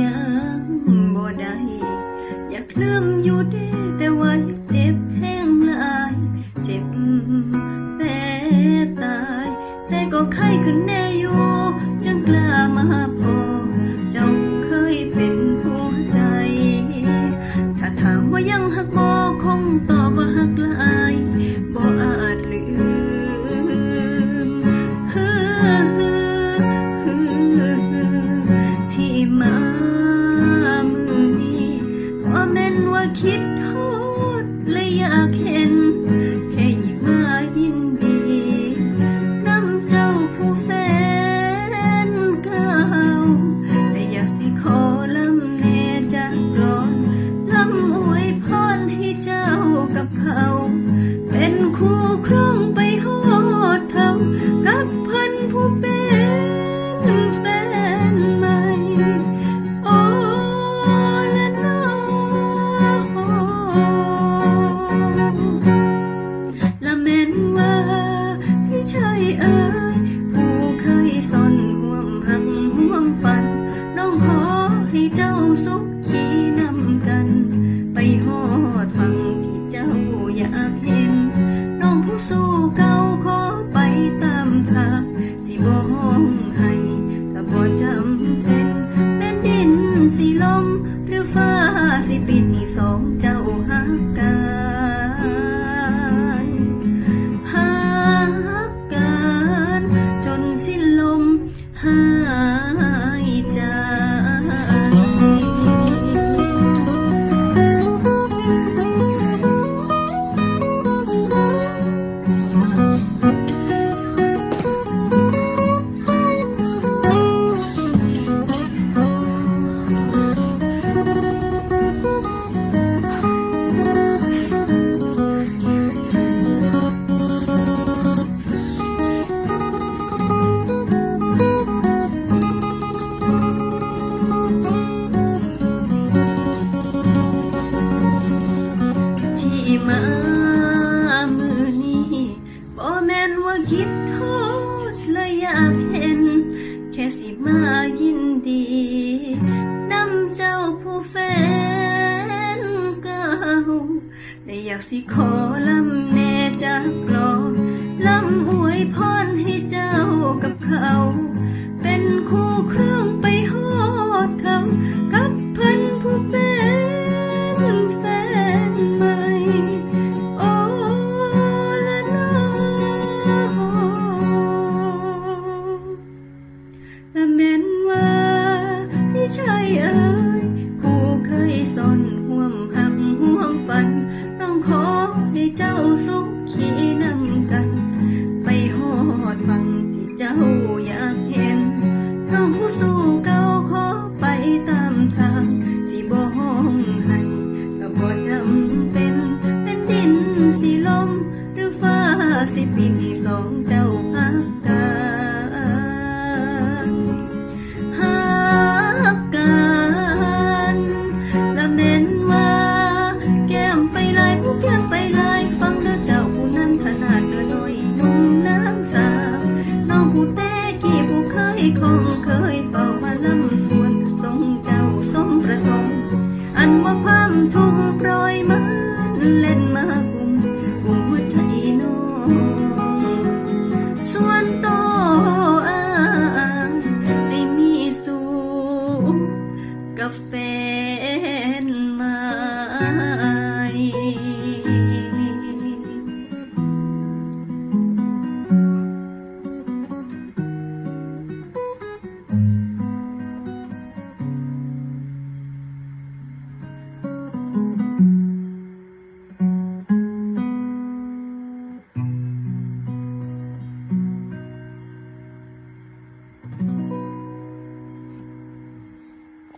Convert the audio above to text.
ยังบ่ได้อยากลืมอยู่เด้แต่ว่าเจ็บแห้งหลายเจ็บแพ้ตาย แต่ก็ไข้ขึ้นแน่อยู่จังกล้ามาพอเจ้าเคยเป็นหัวใจ ถ้าถามว่ายังหักบ่คงตอบว่าหักหลาย open. time. มามือนี้บ่แม่นว่าคิดโทษและอยากเห็น แค่สิมายินดีนำเจ้าผู้แฟนเก่าแต่อยากสิขอลำแน่จากกลอลำอวยพรให้เจ้ากับ แม้นว่าไม่ใช่เออ 嗯嗯嗯